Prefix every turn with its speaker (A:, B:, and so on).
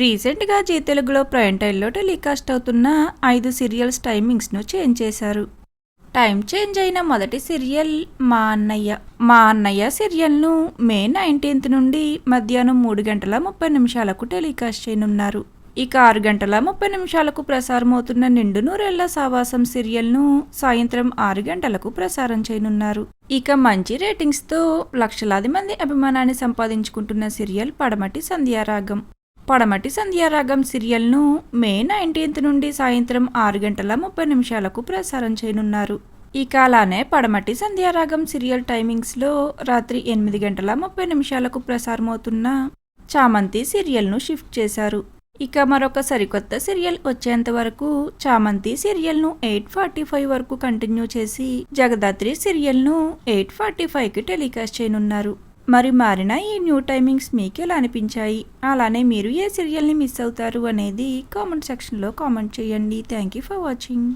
A: రీసెంట్గా జీ తెలుగులో ప్రైమ్ టైంలో టెలికాస్ట్ అవుతున్న ఐదు సీరియల్స్ టైమింగ్స్ను చేంజ్ చేశారు. టైం చేంజ్ అయిన మొదటి సీరియల్ మా అన్నయ్య. మా అన్నయ్య సీరియల్ను మే నైన్టీన్త్ నుండి మధ్యాహ్నం మూడు గంటల ముప్పై నిమిషాలకు టెలికాస్ట్ చేయనున్నారు. ఇక ఆరు గంటల ముప్పై నిమిషాలకు ప్రసారమవుతున్న నిండు నూరేళ్ళ సావాసం సీరియల్ను సాయంత్రం ఆరు గంటలకు ప్రసారం చేయనున్నారు. ఇక మంచి రేటింగ్స్తో లక్షలాది మంది అభిమానాన్ని సంపాదించుకుంటున్న సీరియల్ పడమటి సంధ్యారాగం. పడమటి సంధ్యారాగం సీరియల్ను మే నైన్టీన్త్ నుండి సాయంత్రం ఆరు గంటల ముప్పై నిమిషాలకు ప్రసారం చేయనున్నారు. ఇక అలానే పడమటి సంధ్యారాగం సీరియల్ టైమింగ్స్లో రాత్రి ఎనిమిది గంటల ముప్పై నిమిషాలకు ప్రసారమవుతున్న చామంతి సీరియల్ను షిఫ్ట్ చేశారు. ఇక మరొక సరికొత్త సీరియల్ వచ్చేంత వరకు చామంతి సీరియల్ను ఎయిట్ ఫార్టీ ఫైవ్ వరకు కంటిన్యూ చేసి జగదాత్రి సీరియల్ను ఎయిట్ ఫార్టీ ఫైవ్కి టెలికాస్ట్ చేయనున్నారు. మరి మారిన ఈ న్యూ టైమింగ్స్ మీకు ఎలా అనిపించాయి? అలానే మీరు ఏ సీరియల్ని మిస్ అవుతారు అనేది కామెంట్ సెక్షన్లో కామెంట్ చేయండి. Thank you for watching.